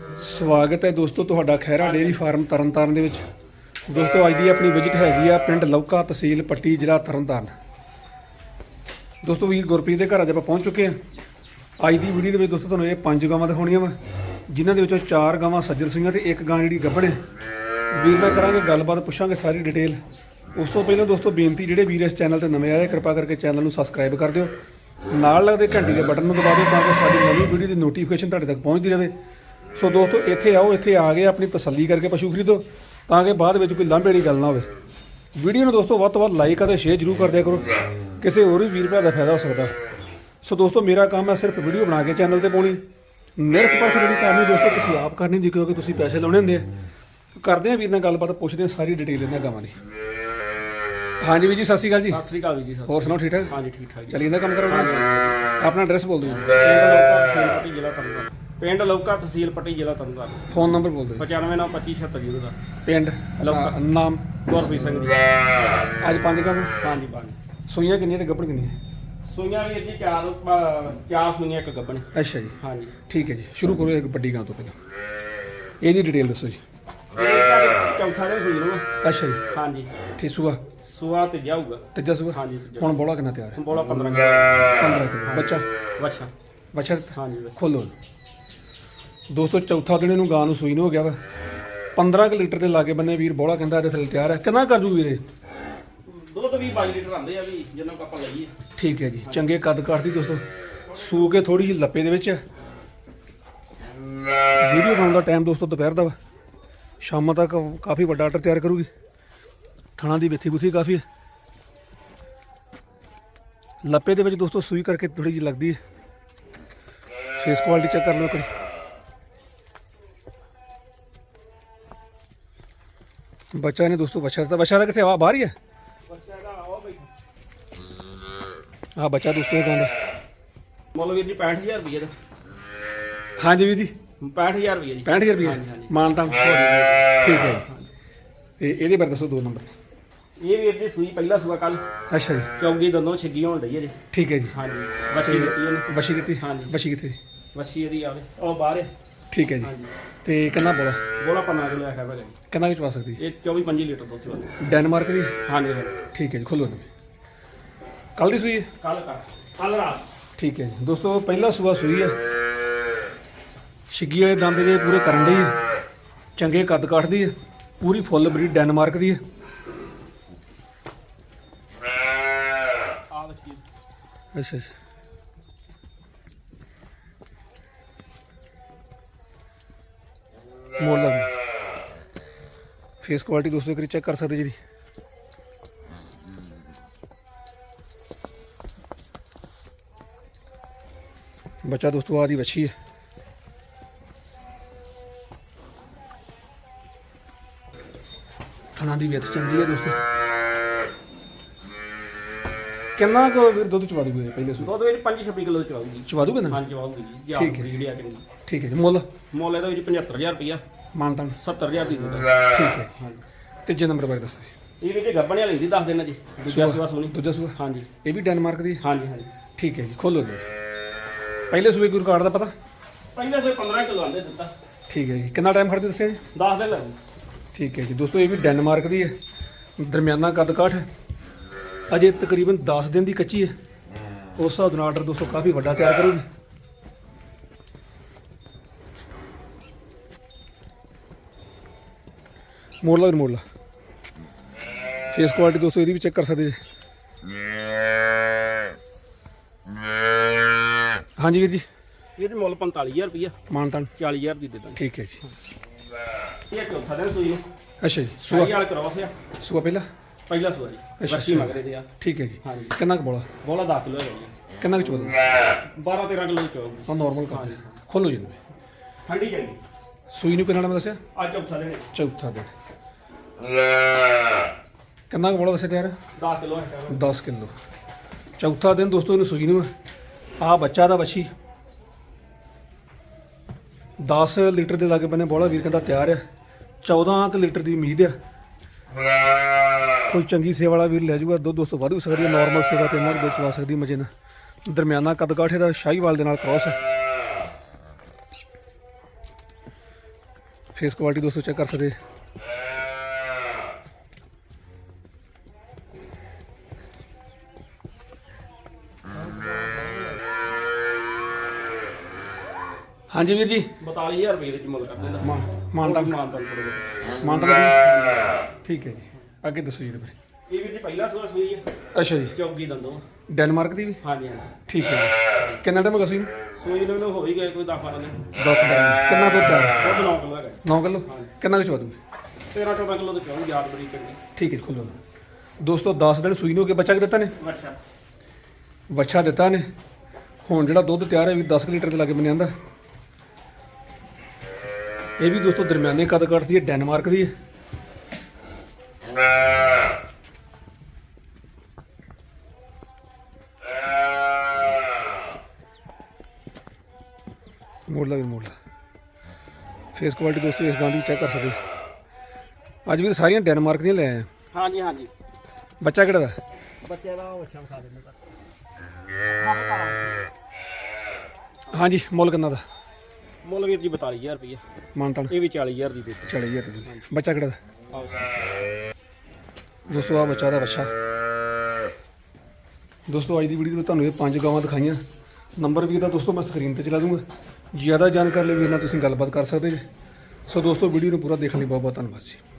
ਸਵਾਗਤ ਹੈ ਦੋਸਤੋ ਤੁਹਾਡਾ ਖੈਰਾ ਡੇਰੀ ਫਾਰਮ ਤਰਨਤਾਰਨ ਦੇ ਵਿੱਚ। ਦੋਸਤੋ, ਅੱਜ ਦੀ ਆਪਣੀ ਵਿਜ਼ਿਟ ਹੈਗੀ ਆ ਪਿੰਡ ਲੌਕਾ ਤਹਿਸੀਲ ਪੱਟੀ, ਜ਼ਿਲ੍ਹਾ ਤਰਨਤਾਰਨ। ਦੋਸਤੋ, ਵੀਰ ਗੁਰਪ੍ਰੀਤ ਦੇ ਘਰ ਅੱਜ ਆਪਾਂ ਪਹੁੰਚ ਚੁੱਕੇ ਹਾਂ ਅੱਜ ਦੀ ਵੀਡੀਓ ਦੇ ਵਿੱਚ ਦੋਸਤੋ ਤੁਹਾਨੂੰ ਇਹ ਪੰਜ ਗਾਵਾਂ ਦਿਖਾਉਣੀਆਂ ਵਾ, ਜਿਨ੍ਹਾਂ ਦੇ ਵਿੱਚੋਂ ਚਾਰ ਗਾਵਾਂ ਸੱਜਰ ਸਿੰਘਾਂ ਤੇ ਇੱਕ ਗਾਂ ਜਿਹੜੀ ਗੱਭਣ ਹੈ। ਵੀਰ ਨਾਲ ਕਰਾਂਗੇ ਗੱਲਬਾਤ, ਪੁੱਛਾਂਗੇ ਸਾਰੀ ਡਿਟੇਲ ਉਸ ਤੋਂ ਪਹਿਲਾਂ ਦੋਸਤੋ, ਬੇਨਤੀ ਜਿਹੜੇ ਵੀਰ ਇਸ ਚੈਨਲ ਤੇ ਨਵੇਂ ਆਏ ਕਿਰਪਾ ਕਰਕੇ ਚੈਨਲ ਨੂੰ ਸਬਸਕ੍ਰਾਈਬ ਕਰ ਦਿਓ। ਨਾਲ ਲੱਗਦੇ ਘੰਟੀ ਦੇ ਬਟਨ ਨੂੰ ਦਬਾ ਦਿਓ ਤਾਂ ਕਿ ਸਾਡੀ ਨਵੀਂ ਵੀਡੀਓ ਦੀ ਨੋਟੀਫਿਕੇਸ਼ਨ ਤੁਹਾਡੇ ਤੱਕ ਪਹੁੰਚਦੀ ਰਹੇ। ਸੋ ਦੋਸਤੋ ਇੱਥੇ ਆਓ ਇੱਥੇ ਆ ਕੇ ਆਪਣੀ ਤਸੱਲੀ ਕਰਕੇ ਪਸ਼ੂ ਖਰੀਦੋ ਤਾਂ ਕਿ ਬਾਅਦ ਵਿੱਚ ਕੋਈ ਲਾਂਭੇ ਵਾਲੀ ਗੱਲ ਨਾ ਹੋਵੇ। ਵੀਡੀਓ ਨੂੰ ਦੋਸਤੋ ਵੱਧ ਤੋਂ ਵੱਧ ਲਾਈਕ ਅਤੇ ਸ਼ੇਅਰ ਜ਼ਰੂਰ ਕਰ ਦਿਆ ਕਰੋ। ਕਿਸੇ ਹੋਰ ਵੀ ਵੀਰ ਭਰਾ ਦਾ ਫਾਇਦਾ ਹੋ ਸਕਦਾ। ਸੋ ਦੋਸਤੋ ਮੇਰਾ ਕੰਮ ਹੈ ਸਿਰਫ ਵੀਡੀਓ ਬਣਾ ਕੇ ਚੈਨਲ ਤੇ ਪਾਉਣੀ। ਨਿਰਖ ਪਰਖ ਜਿਹੜੀ ਕਰਨੀ ਦੋਸਤੋ ਤੁਸੀਂ ਆਪ ਕਰਨੀ ਜੀ ਕਿਉਂਕਿ ਤੁਸੀਂ ਪੈਸੇ ਲਾਉਣੇ ਹੁੰਦੇ ਆ। ਕਰਦੇ ਆ ਵੀਰ ਨਾਲ ਗੱਲਬਾਤ ਪੁੱਛਦੇ ਆ ਸਾਰੀ ਡਿਟੇਲ ਇਹਨਾਂ ਗਾਵਾਂ ਦੀ। ਹਾਂਜੀ ਵੀਰ ਜੀ ਸਤਿ ਸ਼੍ਰੀ ਅਕਾਲ ਜੀ। ਸਤਿ ਸ੍ਰੀ ਅਕਾਲ ਜੀ ਸਤਿ ਹੋਰ ਸੁਣਾਓ ਠੀਕ ਠਾਕ? ਹਾਂਜੀ ਠੀਕ ਠਾਕ ਜੀ। ਚੱਲੀ ਜਾਂਦਾ ਕੰਮ ਕਰੋਗੇ ਆਪਣਾ ਐਡਰੈਸ ਬੋਲ ਦਿਓ। ਜ਼ਿਲ੍ਹਾ ਤਰਨਤਾਰਨ ਪਿੰਡ ਲੌਕਾ ਤਹਿਸੀਲ ਪੱਟੀ ਜ਼ਿਲ੍ਹਾ ਤਰਨਤਾਰਨ ਫੋਨ ਨੰਬਰ ਬੋਲ ਦਿਓ 95952670 ਦਾ। ਪਿੰਡ ਲੌਕਾ। ਨਾਮ? ਗੁਰਪ੍ਰੀਤ ਸਿੰਘ ਜੀ। ਅੱਜ ਪੰਜ ਕੰਮ ਹਾਂਜੀ ਬਾਣੀ ਸੂਈਆਂ ਕਿੰਨੀਆਂ ਤੇ ਗੱਭਣ ਕਿੰਨੀਆਂ? ਸੂਈਆਂ ਵੀ ਜੀ ਚਾਰ ਅ, ਚਾਰ ਸੂਈਆਂ ਇੱਕ ਗੱਬਣ। ਅੱਛਾ ਜੀ। ਹਾਂਜੀ। ਠੀਕ ਹੈ ਜੀ। ਸ਼ੁਰੂ ਕਰੋ ਇੱਕ ਵੱਡੀ ਗਾਂ ਤੋਂ ਪਹਿਲਾਂ। ਇਹਦੀ ਡਿਟੇਲ ਦੱਸੋ ਜੀ। ਇਹ ਤਾਂ ਚੌਥਾ ਦਿਨ ਸੂਈ ਨੂੰ। ਅੱਛਾ ਜੀ। ਹਾਂਜੀ। ਠੀਕ ਸੂਆ? ਸੂਆ ਤੇ ਜਾਊਗਾ। ਤੀਜਾ ਸੂਆ? ਹਾਂਜੀ ਤੀਜਾ। ਹੁਣ ਬੋਲਾ ਕਿੰਨਾ ਤਿਆਰ ਹੈ? ਬੋਲਾ 15 15 ਕਿਲੋ। ਬੱਚਾ? ਵੱਛਾ ਬੱਚਾ? ਹਾਂਜੀ। ਖੋਲੋ। ਦੋਸਤੋ ਚੌਥਾ ਦਿਨ ਇਹਨੂੰ ਗਾਂ ਨੂੰ ਸੂਈ ਨੂੰ ਹੋ ਗਿਆ ਵਾ। 15 ਕਿ ਲੀਟਰ ਦੇ ਲਾਗੇ ਬੰਨੇ ਵੀਰ ਬੋਲਾ ਕਹਿੰਦਾ ਇਹਦੇ ਥੱਲੇ ਤਿਆਰ ਹੈ। ਕਿੰਨਾ ਕਰ ਜੂ ਵੀਰੇ? ਦੁੱਧ ਵੀ 22 ਲੀਟਰ ਆਂਦੇ ਆ ਵੀ ਜਿੰਨਾ ਕੁ ਆਪਾਂ ਲਈਏ। ਠੀਕ ਹੈ ਜੀ ਚੰਗੇ ਕੱਦ ਕਾਠਦੀ ਦੋਸਤੋ। ਸੂ ਕੇ ਥੋੜੀ ਜਿਹੀ ਲੱਪੇ ਦੇ ਵਿੱਚ। ਵੀਡੀਓ ਬਣਾਉਣ ਦਾ ਟਾਈਮ ਦੋਸਤੋ ਦੁਪਹਿਰ ਦਾ ਵਾ। ਸ਼ਾਮਾਂ ਤੱਕ ਕਾਫੀ ਵੱਡਾ ਆਰਡਰ ਤਿਆਰ ਕਰੂਗੀ। ਥਣਾ ਦੀ ਵਿੱਥੀ ਬੁੱਥੀ ਕਾਫੀ ਹੈ। ਲੱਪੇ ਦੇ ਵਿੱਚ ਦੋਸਤੋ ਸੂਈ ਕਰਕੇ ਥੋੜੀ ਜਿਹੀ ਲੱਗਦੀ ਹੈ। ਫੇਸ ਕੁਆਲਿਟੀ ਚੈੱਕ ਕਰ ਲਓ ਇੱਕ ਬੱਚਾ ਨੇ ਦੋਸਤੋ ਬੱਚਾ ਤਾਂ ਬੱਚਾ ਦਾ ਕਿੱਥੇ ਆ? ਬਾਹਰ ਹੀ ਹੈ ਬੱਚਾ ਆ ਬੱਚਾ ਦੋਸਤੋ ਇਹ ਕਹਿੰਦਾ। ਮੁੱਲ ਵੀਰ ਜੀ 65000 ਰੁਪਏ ਦਾ। ਹਾਂਜੀ ਵੀਰ ਜੀ। 65000 ਰੁਪਏ ਜੀ। 65000 ਰੁਪਏ। ਮਾਨਤਾ ਠੀਕ ਹੈ ਜੀ। ਤੇ ਇਹਦੇ ਬਾਰੇ ਦੱਸੋ ਦੋ ਨੰਬਰ। ਇਹ ਵੀਰ ਜੀ ਸੂਈ ਪਹਿਲਾ ਸੂਆ ਕੱਲ ਅੱਛਾ ਜੀ। ਚੌਗੀ ਦੰਦੋਂ ਛਿੱਗੀ ਹੋਣ ਹੈ ਜੀ। ਠੀਕ ਹੈ ਜੀ। ਹਾਂਜੀ। ਵੱਛੀ ਦਿੱਤੀ ਇਹਨੂੰ। ਵਸ਼ੀ ਕਿੱਥੇ ਹਾਂਜੀ। ਵਸ਼ੀ ਕਿੱਥੇ? ਵੱਛੀ ਇਹਦੀ ਆਵੇ ਉਹ ਬਾਹਰ ਹੈ। ਠੀਕ ਹੈ ਜੀ। ਹਾਂਜੀ ਤੇ ਕਿੰਨਾ ਬੋਲਾ? ਬੋਲਾ 15 ਕਿਲੋ ਆਖਿਆ ਭਾਜੀ ਕਿੰਨਾ ਕੁ ਚਵਾ ਸਕਦੀ? ਇਹ 24 25 ਲੀਟਰ ਦੁੱਧ ਚੋਂ ਡੈਨਮਾਰਕ ਦੀ? ਹਾਂਜੀ ਹਾਂਜੀ। ਠੀਕ ਹੈ ਜੀ ਖੋਲੋ ਕੱਲ ਦੀ ਸੂਈ ਹੈ? ਕੱਲ ਕਰ ਕੱਲ ਰਾਤ। ਠੀਕ ਹੈ ਜੀ। ਦੋਸਤੋ ਪਹਿਲਾ ਸੂਆ ਸੂਈ ਹੈ। ਛਿੱਗੀ ਵਾਲੇ ਦੰਦ ਜੇ ਪੂਰੇ ਕਰਨ ਦੀ ਚੰਗੇ ਕੱਦ ਕਾਠਦੀ ਹੈ। ਪੂਰੀ ਫੁੱਲ ਬਰੀਡ ਡੈਨਮਾਰਕ ਦੀ ਹੈ। ਅੱਛਾ ਅੱਛਾ। ਮੋਲ ਲੱਗ ਫੇਸ ਕੁਆਲਿਟੀ ਦੋਸਤੋ ਕਰੀ ਚੈੱਕ ਕਰ ਸਕਦੇ ਜੀ ਬੱਚਾ ਦੋਸਤੋ ਆ ਦੀ ਵੱਛੀ ਹੈ ਥਣਾ ਦੀ ਵਿੱਥ ਚੰਗੀ ਹੈ ਦੋਸਤੋ। ਕਿੰਨਾ ਕੁ ਵੀਰ ਦੁੱਧ ਚਵਾ ਦੂਗੇ ਪਹਿਲੇ ਸੂ ਦੁੱਧ ਵਿੱਚ 25 26 ਕਿਲੋ ਚਵਾਉਗੀ ਚਵਾ ਦੂਗੇ ਨਾ? ਹਾਂਜੀ ਚਵਾਉਗੀ ਜੀ ਜੀ ਠੀਕ ਹੈ। ਜਿਹੜੀ ਆ ਕਿੰਨੀ ਠੀਕ ਹੈ ਜੀ ਮੁੱਲ? ਮੁੱਲ ਇਹਦਾ ਵਿੱਚ 75000 ਰੁਪਇਆ ਮਾਨਤਾਂ 70000 ਦੀ ਦੁੱਧ। ਠੀਕ ਹੈ। ਤੀਜੇ ਨੰਬਰ ਬਾਰੇ ਦੱਸੋ ਜੀ। ਇਹ ਵਿੱਚ ਗੱਬਣ ਵਾਲੀ ਦੀ ਦੱਸ ਦੇਣਾ ਜੀ। ਦੂਜਾ ਸੂਆ। ਸੋਣੀ ਦੂਜਾ ਸੂਆ? ਹਾਂਜੀ। ਇਹ ਵੀ ਡੈਨਮਾਰਕ ਦੀ ਹੈ? ਹਾਂਜੀ ਹਾਂਜੀ। ਠੀਕ ਹੈ ਜੀ ਖੋਲੋ ਲਓ ਪਹਿਲੇ ਸੂਏ ਗੁਰੂ ਕਾਰਡ ਦਾ ਪਤਾ? ਪਹਿਲੇ ਸੇ 15 ਕਿਲੋ ਆਂਦੇ ਦਿੱਤਾ। ਠੀਕ ਹੈ ਜੀ ਕਿੰਨਾ ਟਾਈਮ ਖੜਦੇ ਦੱਸਿਆ ਜੀ? 10 ਦਿਨ ਲੱਗੂ ਠੀਕ ਹੈ ਜੀ ਦੋਸਤੋ ਇਹ ਵੀ ਡੈਨਮਾਰਕ ਦੀ ਹੈ। ਦਰਮਿਆਨਾ ਕੱਦ ਕਾਠ। ਅਜੇ ਤਕਰੀਬਨ 10 ਦਿਨ ਦੀ ਕੱਚੀ ਹੈ। ਉਸ ਹਿਸਾਬ ਨਾਲ ਆਰਡਰ ਦੋਸਤੋ ਕਾਫੀ ਵੱਡਾ ਤਿਆਰ ਕਰੂਗੀ। ਮੋੜ ਲਾ ਵੀਰ, ਮੋੜ ਲਾ ਫੇਸ ਕੁਆਲਿਟੀ ਦੋਸਤੋ ਇਹਦੀ ਵੀ ਚੈੱਕ ਕਰ ਸਕਦੇ ਜੀ। ਹਾਂਜੀ ਵੀਰ ਜੀ। ਇਹਦੇ ਮੁੱਲ 45000 ਰੁਪਇਆ ਮਾਨਤਾਨ। 40000 ਦੀ ਦੇ ਦਾਂਗੇ। ਠੀਕ ਹੈ ਜੀ। ਇਹ ਚੌਥਾ ਦਿਨ ਸੂਈ ਨੂੰ ਅੱਛਾ ਜੀ ਸੂਆ। ਸੂਆ ਪਹਿਲਾ। ਪਹਿਲਾ ਸੂਆ ਜੀ ਅੱਛਾ। ਮਗਰੇ ਦੇ ਆ। ਠੀਕ ਹੈ ਜੀ। ਹਾਂਜੀ। ਕਿੰਨਾ ਕੁ ਬੋਲਾ? ਬੋਲਾ 10 ਕਿਲੋ ਹੈਗਾ ਜੀ। ਕਿੰਨਾ ਕੁ ਚੋਦਾ? 12 13 ਕਿਲੋ ਚੋਗੀ। ਹਾਂ ਨਾਰਮਲ ਕਰ। ਖੋਲੋ ਜੀ। ਠੰਡੀ ਚੰਗੀ ਸੂਈ ਨੂੰ ਕਿੰਨਾ ਟਾਈਮ ਦੱਸਿਆ? ਆ ਚੌਥਾ ਦਿਨ ਚੌਥਾ ਦਿਨ ਕਿੰਨਾ ਕੁ ਬੋਲਾ ਦੱਸਿਆ ਤਿਆਰ? 10 ਕਿਲੋ ਹੈਗਾ 10 ਕਿਲੋ। ਚੌਥਾ ਦਿਨ ਦੋਸਤੋ ਇਹਨੂੰ ਸੂਈ ਨੂੰ। ਆ ਬੱਚਾ ਦਾ ਬੱਚੀ। 10 ਲੀਟਰ ਦੇ ਲਾਗੇ ਬੰਨੇ ਬੋਲਾ ਵੀਰ ਕਹਿੰਦਾ ਤਿਆਰ ਹੈ 14 ਕੁ ਲੀਟਰ ਦੀ ਉਮੀਦ ਹੈ ਕੋਈ ਚੰਗੀ ਸੇਵਾ ਵਾਲਾ ਵੀਰ ਲੈ ਜਾਊਗਾ ਦੁੱਧ ਦੋਸਤੋ ਵੱਧ ਵੀ ਸਕਦੀ ਹੈ ਨਾਰਮਲ ਸੇਵਾ ਤੇ ਇਹਨਾਂ ਨੂੰ ਚਵਾ ਸਕਦੀ ਮਜੇ ਨਾਲ। ਦਰਮਿਆਨਾ ਕੱਦ ਕਾਠੇ ਦਾ ਸ਼ਾਹੀਵਾਲ ਦੇ ਨਾਲ ਕ੍ਰਾਸ ਹੈ। ਫੇਸ ਕੁਆਲਿਟੀ ਦੋਸਤੋ ਚੈੱਕ ਕਰ ਸਕਦੇ। ਹਾਂਜੀ ਵੀਰ ਜੀ। 42000 ਰੁਪਏ ਦੇ ਵਿੱਚ ਮੁੱਲ ਕਰ ਦਿੰਦਾ। ਮਾਨ ਮਾਨਤਾ ਮਾਨਤਾ। ਮਾਨਤਾ ਠੀਕ ਹੈ ਜੀ। ਅੱਗੇ ਦੱਸੋ ਜੀ ਇਹਦੇ ਬਾਰੇ। ਇਹ ਵੀਰ ਜੀ ਪਹਿਲਾ ਸੂਆ ਸੂਈ ਹੈ ਅੱਛਾ ਜੀ। ਚੌਗੀ ਦੰਦੋਂ। ਡੈਨਮਾਰਕ ਦੀ ਵੀ? ਹਾਂਜੀ ਹਾਂਜੀ। ਠੀਕ ਹੈ। ਜੀ ਕਿੰਨਾ ਟਾਈਮ ਹੋ ਗਿਆ ਸੂਈ ਨੂੰ? ਮੈਨੂੰ ਹੋ ਹੀ ਗਏ ਕੋਈ 10 12 ਦਿਨ। 10 ਕਿੰਨਾ ਦੁੱਧ ਦਾ ਉਹ 9 ਕਿਲੋ ਹੈਗਾ। 9 ਕਿਲੋ? ਕਿੰਨਾ ਕੁ ਚਵਾ ਦੂਗੇ 13 14 ਕਿਲੋ ਤੇ ਚਾਹੂੰ ਯਾਦ ਬੜੀ ਚੰਗੀ। ਠੀਕ ਹੈ ਖੋਲੋ ਦੋਸਤੋ 10 ਦਿਨ ਸੂਈ ਨੂੰ ਹੋ ਕੇ ਬੱਚਾ ਕਿ ਦਿੱਤਾ ਨੇ? ਅੱਛਾ ਵੱਛਾ ਦਿੱਤਾ ਨੇ। ਹੁਣ ਜਿਹੜਾ ਦੁੱਧ ਤਿਆਰ ਹੈ ਵੀ 10 ਕੁ ਲੀਟਰ ਦੇ ਲਾਗੇ ਬੰਨੇ ਆਂਦਾ ਇਹ ਵੀ ਦੋਸਤੋ ਦਰਮਿਆਨੇ ਕਦ ਕੱਟਦੀ ਹੈ? ਡੈਨਮਾਰਕ ਦੀ ਹੈ। ਮੋੜ ਲਾ ਵੀ ਮੋੜ ਲਾ ਫੇਸ ਕੁਆਲਿਟੀ ਦੋਸਤੋ ਇਸ ਗਾਂ ਦੀ ਚੈੱਕ ਕਰ ਸਕਦੇ। ਹੋ। ਅੱਜ ਵੀ ਸਾਰੀਆਂ ਡੈਨਮਾਰਕ ਦੀਆਂ ਲੈ ਆਏ ਆ। ਹਾਂਜੀ ਹਾਂਜੀ। ਬੱਚਾ ਕਿਹੜਾ ਦਾ ਬੱਚੇ ਦਾ ਉਹ ਅੱਛਾ ਖਾ ਦਿੰਦੇ ਹਾਂਜੀ ਮੁੱਲ ਕਿੰਨਾ ਦਾ? ਮੁੱਲ ਵੀਰ ਜੀ 42000 ਰੁਪਏ ਮਾਨਤਾਨ ਇਹ ਵੀ 40000 ਦੀ ਦੇ ਦਿੱਤੀ। ਚਲੇ ਗਿਆ ਬੱਚਾ ਕਿਹੜਾ ਦਾ ਆਓ ਦੋਸਤੋ ਆ ਬੱਚਾ ਦਾ ਬੱਚਾ। ਦੋਸਤੋ ਅੱਜ ਦੀ ਵੀਡੀਓ ਵਿੱਚ ਤੁਹਾਨੂੰ ਇਹ ਪੰਜ ਗਾਵਾਂ ਦਿਖਾਈਆਂ। ਨੰਬਰ ਵੀ ਦਾ ਦੋਸਤੋ ਮੈਂ ਸਕਰੀਨ ਤੇ ਚਲਾ ਦੂੰਗਾ। ਜ਼ਿਆਦਾ ਜਾਣਕਾਰੀ ਲਈ ਵੀਰ ਨਾਲ ਤੁਸੀਂ ਗੱਲਬਾਤ ਕਰ ਸਕਦੇ ਜੀ। ਸੋ ਦੋਸਤੋ ਵੀਡੀਓ ਨੂੰ ਪੂਰਾ ਦੇਖਣ ਲਈ ਬਹੁਤ ਬਹੁਤ ਧੰਨਵਾਦ ਜੀ।